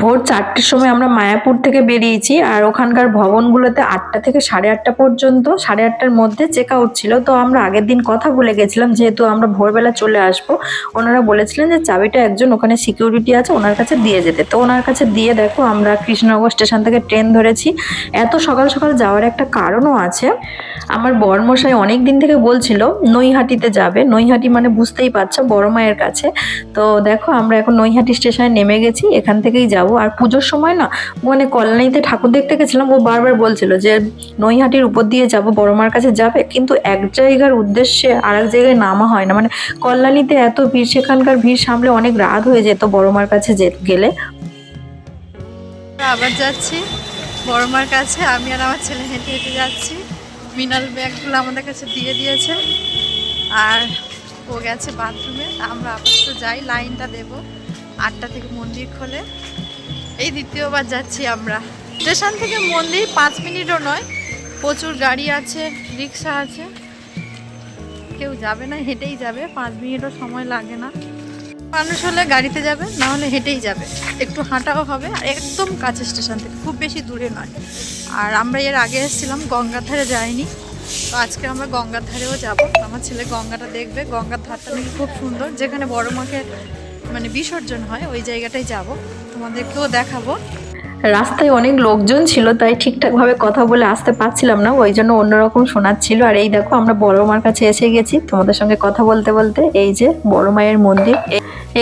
ভোর চারটের সময় আমরা মায়াপুর থেকে বেরিয়েছি আর ওখানকার ভবনগুলোতে আটটা থেকে সাড়ে আটটা পর্যন্ত, সাড়ে আটটার মধ্যে চেক আউট ছিল। তো আমরা আগের দিন কথা বলে গেছিলাম, যেহেতু আমরা ভোরবেলা চলে আসব, ওনারা বলেছিলেন যে চাবিটা একজন ওখানে সিকিউরিটি আছে, ওনার কাছে দিয়ে যেতে। তো ওনার কাছে দিয়ে দেখো আমরা কৃষ্ণনগর স্টেশন থেকে ট্রেন ধরেছি। এত সকাল সকাল যাওয়ার একটা কারণও আছে। আমার বরমশাই অনেক দিন থেকে বলছিল, নৈহাটিতে যাবে। নৈহাটি মানে বুঝতেই পারছ, বড় মায়ের কাছে। তো দেখো আমরা এখন নৈহাটি স্টেশনে নেমে গেছি, এখান থেকেই যাব। আর পুজোর সময় না মানে কল্যাণীতে ঠাকুর দেখতে গেছিলাম, ও বারবার বলছিল যে, নৈহাটির উপর দিয়ে যাব, বড় মার কাছে যাবে। কিন্তু এক জায়গার উদ্দেশ্যে আর এক জায়গায় নামা হয় না। মানে কল্যাণীতে এত ভিড়, সেখানকার ভিড় সামলে অনেক রাত হয়ে যেত বড় মার কাছে যে- গেলে। আবার যাচ্ছি বড়মার কাছে। আমি আর আমার ছেলে হেঁটে হেঁটে যাচ্ছি। মিনাল ব্যাগগুলো আমাদের কাছে দিয়ে দিয়েছে। আর ও গেছে বাথরুমে। আমরা আপাতত যাই, লাইনটা দেব। আটটা থেকে মন্দির খোলে। এই দ্বিতীয়বার যাচ্ছি আমরা। স্টেশন থেকে মন্দির পাঁচ মিনিটও নয়। প্রচুর গাড়ি আছে, রিক্সা আছে। কেউ যাবে না, হেঁটেই যাবে। পাঁচ মিনিটও সময় লাগে না। মানুষ হলে গাড়িতে যাবে, না হলে হেঁটেই যাবে। একটু হাঁটাও হবে, আর একদম কাছে স্টেশন থেকে, খুব বেশি দূরে নয়। আর আমরা এর আগে এসেছিলাম গঙ্গার ধারে যাইনি। তো আজকে আমরা গঙ্গার ধারেও যাব। আমার ছেলে গঙ্গাটা দেখবে। গঙ্গার ধারটা নাকি খুব সুন্দর। যেখানে বড় মাকে মানে বিসর্জন হয়, ওই জায়গাটাই যাব। তোমাদেরকেও দেখাবো। রাস্তায় অনেক লোকজন ছিল, তাই ঠিকঠাকভাবে কথা বলে আসতে পারছিলাম না, ওই জন্য অন্যরকম শোনাচ্ছিল। আর এই দেখো, আমরা বড় মার কাছে এসে গেছি, তোমাদের সঙ্গে কথা বলতে বলতে, এই যে বড় মায়ের মন্দির।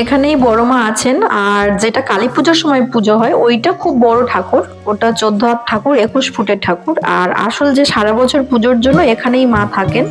এখানেই বড় মা আছেন, আর যেটা কালী পুজোর সময় পুজো হয়, ওইটা খুব বড় ঠাকুর, ওটা চোদ্দ হাত ঠাকুর, একুশ ফুটের ঠাকুর। আর আসল যে সারা বছর পুজোর জন্য এখানেই মা থাকেন।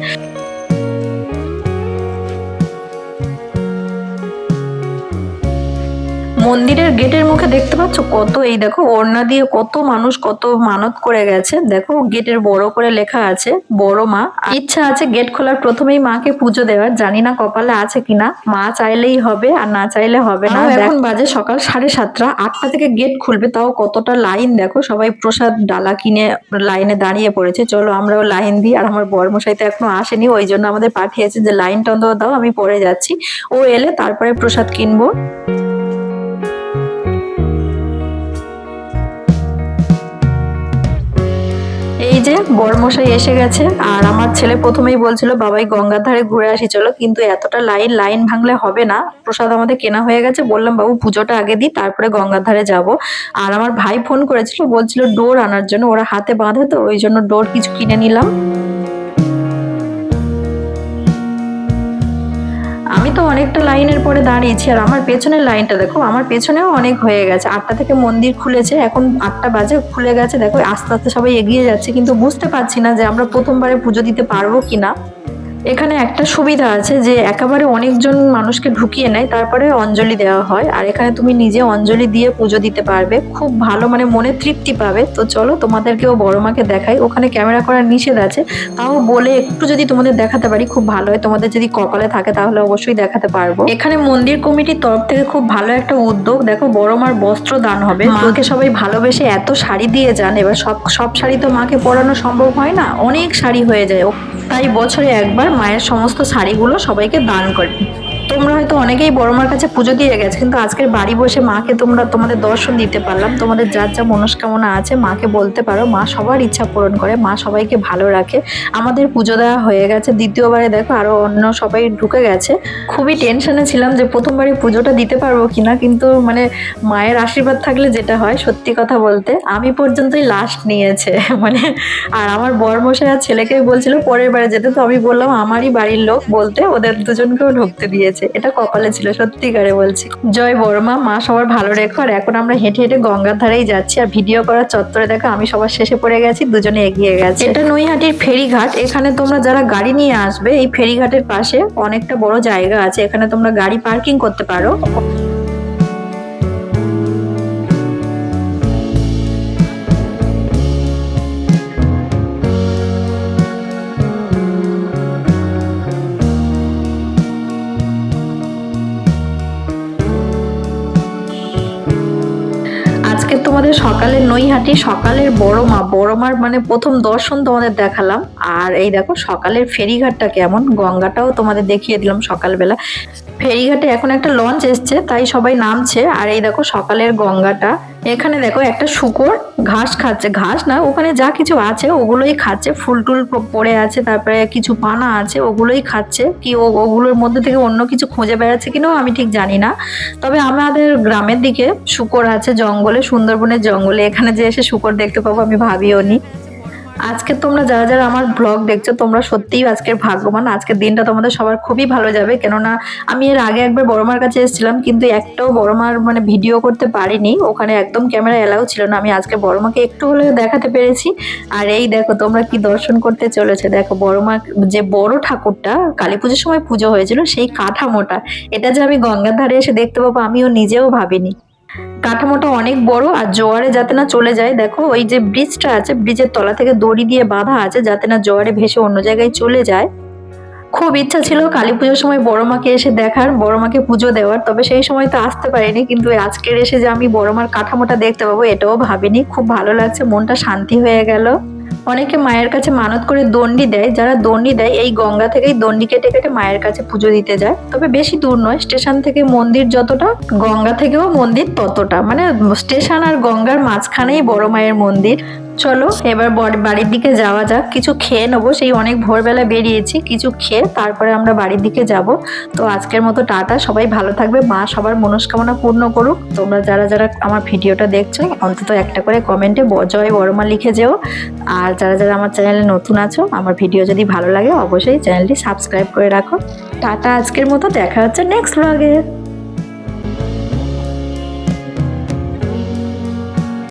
মন্দিরের গেটের মুখে দেখতে পাচ্ছ? কত এই দেখো ওড়না দিয়ে কত মানুষ কত মানত করে গেছে। দেখো গেটের বড় করে লেখা আছে বড় মা। ইচ্ছা আছে গেট খোলার প্রথমেই মাকে পুজো দেওয়ার। জানি না কপালে আছে কিনা। মা চাইলেই হবে আর না চাইলে হবে না। এখন বাজে সকাল সাড়ে সাতটা। আটটা থেকে গেট খুলবে তাও কতটা লাইন দেখো। সবাই প্রসাদ ডালা কিনে লাইনে দাঁড়িয়ে পড়েছে। চলো আমরাও লাইন দিই। আর আমার বরমশাই তো এখনও আসেনি ওই জন্য আমাদের পাঠিয়েছে যে লাইনটা দাও আমি পরে যাচ্ছি। ও এলে তারপরে প্রসাদ কিনবো। যে বরমশাই এসে গেছে। আর আমার ছেলে প্রথমেই বলছিল, বাবাই, গঙ্গার ধারে ঘুরে আসি, চলো। কিন্তু এতটা লাইন লাইন ভাঙলে হবে না। প্রসাদ আমাদের কেনা হয়ে গেছে। বললাম, বাবু, পুজোটা আগে দিই, তারপরে গঙ্গার ধারে যাব। আর আমার ভাই ফোন করেছিল, বলছিল, ডোর আনার জন্য। ওরা হাতে বাঁধে তো, ওই জন্য ডোর কিছু কিনে নিলাম। তো অনেকটা লাইনের পরে দাঁড়িয়েছি আর আমার পেছনের লাইনটা দেখো, আমার পেছনেও অনেক হয়ে গেছে। আটটা থেকে মন্দির খুলেছে, এখন আটটা বাজে, খুলে গেছে। দেখো, আস্তে আস্তে সবাই এগিয়ে যাচ্ছে, কিন্তু বুঝতে পারছি না যে আমরা প্রথমবারে পুজো দিতে পারব কিনা। এখানে একটা সুবিধা আছে যে একেবারে অনেকজন মানুষকে ঢুকিয়ে নেয় তারপরে অঞ্জলি দেওয়া হয়। আর এখানে তুমি নিজে অঞ্জলি দিয়ে পুজো দিতে পারবে। খুব ভালো মানে মনে তৃপ্তি পাবে। তো চলো তোমাদেরকেও বড় মাকে দেখাই। ওখানে ক্যামেরা করার নিষেধ আছে। তাও বলে একটু যদি তোমাদের দেখাতে পারি খুব ভালো হয়। তোমাদের যদি কপালে থাকে তাহলে অবশ্যই দেখাতে পারব। এখানে মন্দির কমিটির তরফ থেকে খুব ভালো একটা উদ্যোগ। দেখো বড় মার বস্ত্র দান হবে। মাকে সবাই ভালোবেসে এত শাড়ি দিয়ে যান। এবার সব সব শাড়ি তো মাকে পরানো সম্ভব হয় না? অনেক শাড়ি হয়ে যায়। তাই বছরে একবার মায়ের সমস্ত শাড়িগুলো সবাইকে দান করে। তোমরা হয়তো অনেকেই বড় মার কাছে পুজো দিয়ে গেছে, কিন্তু আজকের বাড়ি বসে মাকে তোমরা তোমাদের দর্শন দিতে পারলাম। তোমাদের যার যা মনস্কামনা আছে মাকে বলতে পারো। মা সবার ইচ্ছা পূরণ করে, মা সবাইকে ভালো রাখে। আমাদের পুজো দেওয়া হয়ে গেছে। দ্বিতীয়বারে দেখো আরও অন্য সবাই ঢুকে গেছে। খুবই টেনশনে ছিলাম যে প্রথমবারে পুজোটা দিতে পারব কিনা, কিন্তু মানে মায়ের আশীর্বাদ থাকলে যেটা হয়, সত্যি কথা বলতে আমি পর্যন্তই লাস্ট নিয়েছে। মানে আর আমার বরমশাই আর ছেলেকে বলছিল, পরের বারে যেতে। তো আমি বললাম, আমারই বাড়ির লোক বলতে ওদের দুজনকেও ঢুকতে দিয়েছে। এটা কপালে ছিল সত্যিকারে বলছি। জয় বর্মা মা সবার ভালো রেখো। আর এখন আমরা হেঁটে হেঁটে গঙ্গার ধারেই যাচ্ছি। আর ভিডিও করার চত্বরে দেখো আমি সবার শেষে পড়ে গেছি দুজনে এগিয়ে গেছে। এটা নৈহাটির ফেরিঘাট। এখানে তোমরা যারা গাড়ি নিয়ে আসবে এই ফেরিঘাটের পাশে অনেকটা বড় জায়গা আছে। এখানে তোমরা গাড়ি পার্কিং করতে পারো। আজকে তোমাদের সকালের নৈহাটি, সকালের বড় মা বড় মার মানে প্রথম দর্শন তোমাদের দেখালাম। আর এই দেখো, সকালের ফেরিঘাটটা কেমন, গঙ্গাটাও তোমাদের দেখিয়ে দিলাম সকালবেলা। ফেরিঘাটে এখন একটা লঞ্চ এসছে, তাই সবাই নামছে। আর এই দেখো, সকালের গঙ্গাটা, এখানে দেখো একটা শুকর, ঘাস খাচ্ছে। ঘাস না, ওখানে যা কিছু আছে, ওগুলোই খাচ্ছে। ফুল টুল পড়ে আছে, তারপরে কিছু পানা আছে, ওগুলোই খাচ্ছে। কি ওগুলোর মধ্যে থেকে অন্য কিছু খুঁজে বেড়াচ্ছে কিনাও আমি ঠিক জানি না। তবে আমাদের গ্রামের দিকে শুকর আছে, জঙ্গলে সুন্দরবনের জঙ্গলে, এখানে যে এসে শুকর দেখতে পাবো আমি ভাবিও নি। আজকে তোমরা যারা যারা আমার ব্লগ দেখছ, তোমরা সত্যিই আজকের ভাগ্যবান। আজকের দিনটা তোমাদের সবার খুবই ভালো যাবে, কেননা আমি এর আগে একবার বড়মার কাছে এসেছিলাম, কিন্তু একটাও বড়মার মানে ভিডিও করতে পারিনি। ওখানে একদম ক্যামেরা এলাও ছিল না, আমি আজকে বড়মাকে একটু হলেও দেখাতে পেরেছি। আর এই দেখো, তোমরা কি দর্শন করতে চলেছে। দেখো, বড়মা যে বড় ঠাকুরটা, কালী পুজোর সময় পুজো হয়েছিল, সেই কাঠামোটা, এটা যে আমি গঙ্গার ধারে এসে দেখতে পাবো, আমিও নিজেও ভাবিনি। কাঠামোটা অনেক বড় আর জোয়ারে যাতে না চলে যায়। দেখো, ওই যে ব্রিজটা আছে ব্রিজের তলা থেকে দড়ি দিয়ে বাঁধা আছে, যাতে না জোয়ারে ভেসে অন্য জায়গায় চলে যায়। খুব ইচ্ছা ছিল কালী পুজোর সময় বড় মাকে এসে দেখার, বড় মাকে পুজো দেওয়ার, তবে সেই সময় তো আসতে পারিনি, কিন্তু আজকের এসে যে আমি বড় মার কাঠামোটা দেখতে পাবো, এটাও ভাবিনি। খুব ভালো লাগছে, মনটা শান্তি হয়ে গেল। অনেকে মায়ের কাছে মানত করে দণ্ডি দেয়, যারা দণ্ডি দেয়, এই গঙ্গা থেকেই দণ্ডি কেটে কেটে মায়ের কাছে পুজো দিতে যায়। তবে বেশি দূর নয়, স্টেশন থেকে মন্দির যতটা, গঙ্গা থেকেও মন্দির ততটা। মানে স্টেশন আর গঙ্গার মাঝখানেই বড় মায়ের মন্দির। চলো, এবার বর- বাড়ির দিকে যাওয়া যাক। কিছু খেয়ে নেব। সেই অনেক ভোরবেলা বেরিয়েছি, কিছু খেয়ে তারপরে আমরা বাড়ির দিকে যাব। তো আজকের মতো টাটা। সবাই ভালো থাকবে। মা সবার মনস্কামনা পূর্ণ করুক। তোমরা যারা যারা আমার ভিডিওটা দেখছ, অন্তত একটা করে কমেন্টে জয় বড়মা লিখে যেও। আর যারা যারা আমার চ্যানেলে নতুন আছো, আমার ভিডিও যদি ভালো লাগে, অবশ্যই চ্যানেলটি সাবস্ক্রাইব করে রাখো। টাটা আজকের মতো। দেখা হচ্ছে নেক্সট ব্লগে